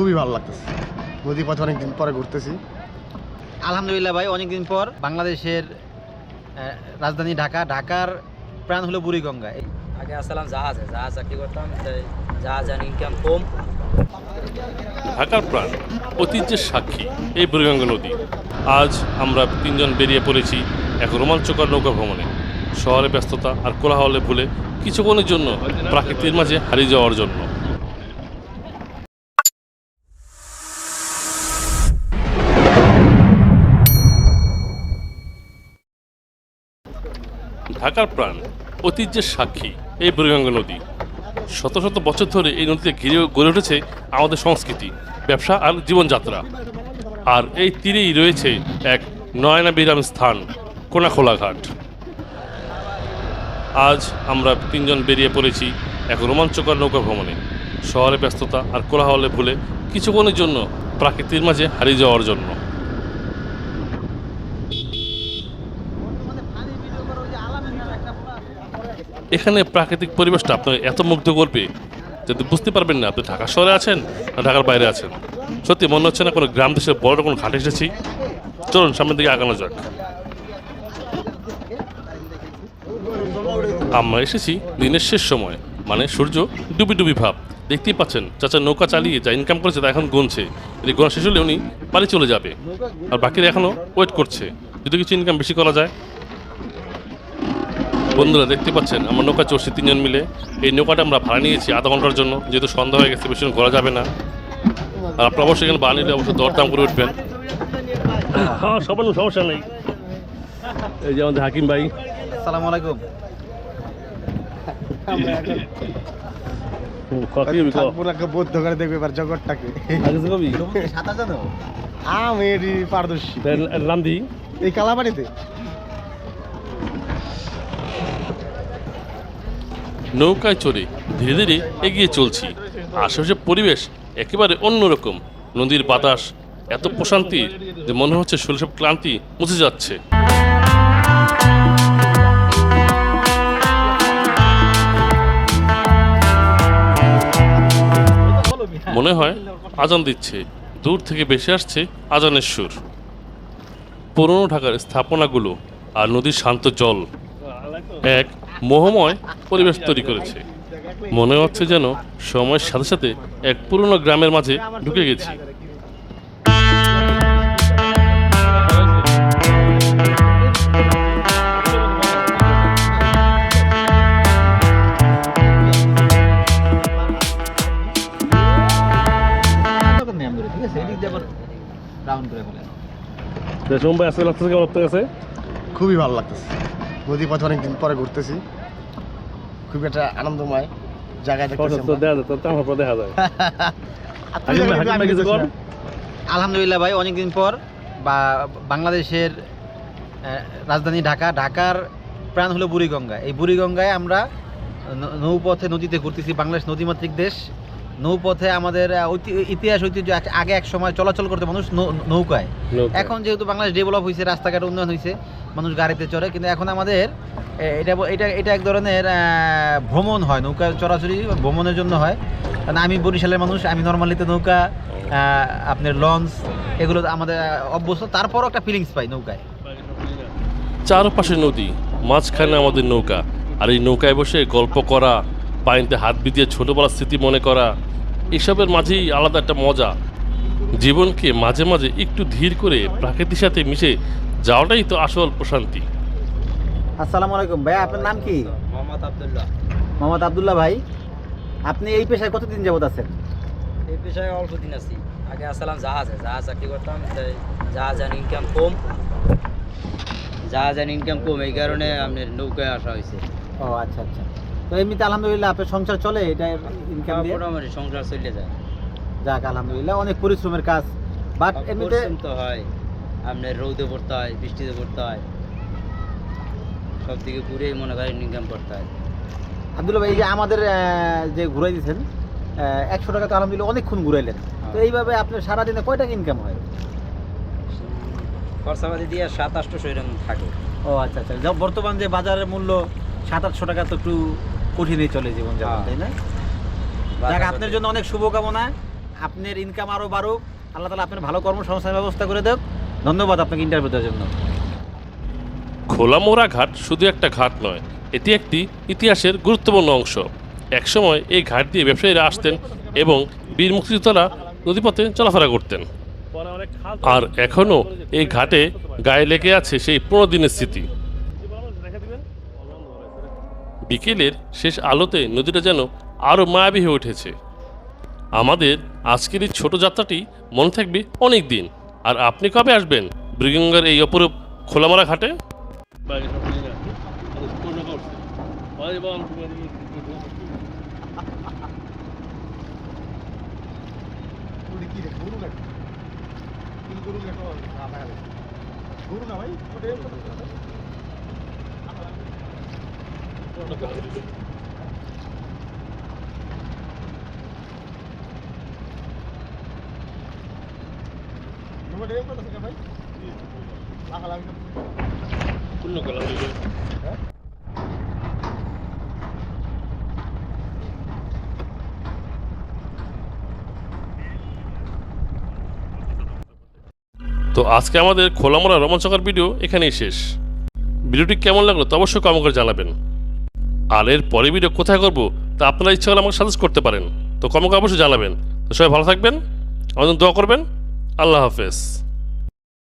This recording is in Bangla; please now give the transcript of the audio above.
খুবই ভালো লাগতেছে। নদী পথে অনেকদিন পরে ঘুরতেছি। আলহামদুলিল্লাহ ভাই অনেকদিন পর বাংলাদেশের রাজধানী ঢাকা ঢাকার প্রাণ হলো বুড়িগঙ্গা। আগে আসলাম জাহাজে জাহাজ চাকরি করতাম জাহাজ আর ইনকাম কম। ঢাকার প্রাণ ঐতিহ্যের সাক্ষী এই বুড়িগঙ্গা নদী। আজ আমরা তিনজন বেরিয়ে পড়েছি এক রোমাঞ্চকর নৌকা ভ্রমণে। শহরে ব্যস্ততা আর কোলাহলে ভুলে কিছুক্ষণের জন্য প্রাকৃতির মাঝে হারিয়ে যাওয়ার জন্য। ঢাকার প্রাণ ঐতিহ্যের সাক্ষী এই বুড়িগঙ্গা নদী। শত শত বছর ধরে এই নদীতে ঘিরে গড়ে উঠেছে আমাদের সংস্কৃতি, ব্যবসা আর জীবনযাত্রা। আর এই তীরেই রয়েছে এক নয়না বিরাম স্থান কোনাখোলা ঘাট আজ আমরা তিনজন বেরিয়ে পড়েছি এক রোমাঞ্চকর নৌকা ভ্রমণে। শহরে ব্যস্ততা আর কোলাহলে ভুলে কিছুক্ষণের জন্য প্রাকৃতির মাঝে হারিয়ে যাওয়ার জন্য। এখানে প্রাকৃতিক পরিবেশটা আপনাকে এত মুগ্ধ করবে যদি বুঝতে পারবেন না আপনি ঢাকা শহরে আছেন না ঢাকার বাইরে আছেন। সত্যি মনে হচ্ছে না কোনো গ্রাম দেশের বড় কোনো ঘাটে এসেছি। চলুন সামনের দিকে আগানো যাক। আমরা এসেছি দিনের শেষ সময় মানে সূর্য ডুবি ডুবি ভাব। দেখতেই পাচ্ছেন, চাচা নৌকা চালিয়ে যা ইনকাম করেছে তা এখন গুনছে। এই গোনা শেষ হলে উনি বাড়ি চলে যাবে। আর বাকিরা এখনও ওয়েট করছে। যদি কিছু ইনকাম বেশি করা যায় বন্ধুরা দেখতে পাচ্ছেন আমার নৌকা চড়ছি তিনজন মিলে। এই নৌকাটা আমরা ভাড়া নিয়েছি আধা ঘণ্টার জন্য যেহেতু সন্ধ্যা হয়ে গেছে বেশি করা যাবে না। আর আপনারা অবশ্যই এখানে নিলে অবশ্যই দরদাম করে উঠবেন। হ্যাঁ সবার সমস্যা নেই। এই যে আমাদের হাকিম ভাই। আসসালামু আলাইকুম। আমি পারদর্শী। রান্ধি এই কালাবাড়িতে? নৌকায় চড়ে ধীরে ধীরে এগিয়ে চলছি। আশেপাশে পরিবেশ একেবারে অন্যরকম। নদীর বাতাস, এত প্রশান্তি যে মনে হচ্ছে সব ক্লান্তি মুছে যাচ্ছে। মনে হয় আজান দিচ্ছে। দূর থেকে বেশি আসছে আজানের সুর। পুরনো ঢাকার স্থাপনাগুলো আর নদীর শান্ত জল। এক মোহময় পরিবেশ তৈরি করেছে। মনে হচ্ছে যেন সময়ের সাথে সাথে এক পুরনো গ্রামের মাঝে ঢুকে গেছি। রাউন্ড করে লাগতেছে? কেমন খুবই ভালো লাগতেছে। নদী পথে অনেকদিন পরে ঘুরতেছি। খুব একটা আনন্দময় জায়গায় দেখা যায়। আলহামদুলিল্লাহ ভাই অনেকদিন পর বা বাংলাদেশের রাজধানী ঢাকা ঢাকার প্রাণ হলো বুড়িগঙ্গা। এই বুড়িগঙ্গায় আমরা ন- নৌপথে নদীতে ঘুরতেছি বাংলাদেশ নদীমাতৃক দেশ। নৌপথে আমাদের ঐতি- ইতিহাস ঐতিহ্য আগে এক সময় চলাচল করতে মানুষ নৌ- নৌকায়। এখন যেহেতু বাংলাদেশ ডেভেলপ হয়েছে রাস্তাঘাট উন্নয়ন হয়েছে মানুষ গাড়িতে চড়ে, কিন্তু এখন আমাদের এটা এটা এটা এক ধরনের ভ্রমণ হয়, নৌকা চলাচলি ভ্রমণের জন্য হয়। কারণ আমি বরিশালের মানুষ, আমি নর্মালিতে নৌকা আপনার লঞ্চ এগুলো আমাদের অভ্যস্ত। তারপরও একটা ফিলিংস পাই নৌকায়। চারপাশে নদী, মাঝখানে আমাদের নৌকা, আর এই নৌকায় বসে গল্প করা, পানিতে হাত বিদিয়ে ছোটবেলার স্মৃতি মনে করা, এসবের মাঝেই আলাদা একটা মজা। জীবনকে মাঝে মাঝে একটু ধীর করে প্রাকৃতির সাথে মিশে যাওয়াটাই তো আসল প্রশান্তি। আসসালামু আলাইকুম। ভাই আপনার নাম কি? মোহাম্মদ আবদুল্লাহ। মোহাম্মদ আবদুল্লাহ ভাই আপনি এই পেশায় কতদিন যাবত আছেন? এই পেশায় অল্প দিন আছি। আগে আসলাম জাহাজে। জাহাজ চাকরি করতাম? তাই জাহাজ আর ইনকাম কম। জাহাজ আর ইনকাম কম। এই কারণে আপনার নৌকায় আসা হয়েছে। ও আচ্ছা আচ্ছা। তো এমনিতে আলহামদুলিল্লাহ আপনার সংসার চলে? এটা ইনকাম দিয়ে? মোটামুটি সংসার চলে যায়। যাক আলহামদুলিল্লাহ। অনেক পরিশ্রমের কাজ। বাট এমনিতে তো হয়। আপনার রৌদে পড়তে হয় বৃষ্টিতে পড়তে হয় সব দিকে ঘুরেই মনে করেন ইনকাম করতে হয়। আব্দুল্লাহ ভাই এই যে আমাদের যে ঘুরাই দিয়েছেন একশো টাকা তো আলহামদুলিল্লাহ অনেকক্ষণ ঘুরাইলেন। তো এইভাবে আপনার সারাদিনে কয় টাকা ইনকাম হয়? খরচাপাতি দিয়ে সাত আটশো এরকম থাকে। ও আচ্ছা আচ্ছা। বর্তমান যে বাজারের মূল্য সাত আটশো টাকা তো একটু কঠিনই চলে জীবন যাপন হ্যাঁ। তাই না? যাক আপনার জন্য অনেক শুভকামনা। আপনার ইনকাম আরও বাড়ুক। আল্লাহ তালা আপনার ভালো কর্মসংস্থানের ব্যবস্থা করে দেখ ধন্যবাদ আপনাকে ইন্টারভিউ দেওয়ার জন্য। খোলামোড়া ঘাট শুধু একটা ঘাট নয়, এটি একটি ইতিহাসের গুরুত্বপূর্ণ অংশ। একসময় এই ঘাট দিয়ে ব্যবসায়ীরা আসতেন এবং বীর মুক্তিযোদ্ধারা নদীপথে চলাফেরা করতেন। আর এখনও এই ঘাটে গায়ে লেগে আছে সেই পনেরো দিনের স্মৃতি। বিকেলের শেষ আলোতে নদীটা যেন আরও মায়াবী হয়ে উঠেছে। আমাদের আজকের এই ছোট যাত্রাটি মনে থাকবে অনেক দিন। আর আপনি কবে আসবেন? বৃগঙ্গার এই অপরূপ খোলামারা ঘাটে? গরু তো আজকে আমাদের খোলামোড়া রোমাঞ্চকর ভিডিও এখানেই শেষ। ভিডিওটি কেমন লাগল তা অবশ্যই কমেন্ট করে জানাবেন। আর এর পরে ভিডিও কোথায় করব তা আপনারা ইচ্ছা হলে আমাকে সাজেস্ট করতে পারেন। তো কমেন্ট করে অবশ্যই জানাবেন। তো সবাই ভালো থাকবেন। আমাদের দোয়া করবেন। আল্লাহ হাফেজ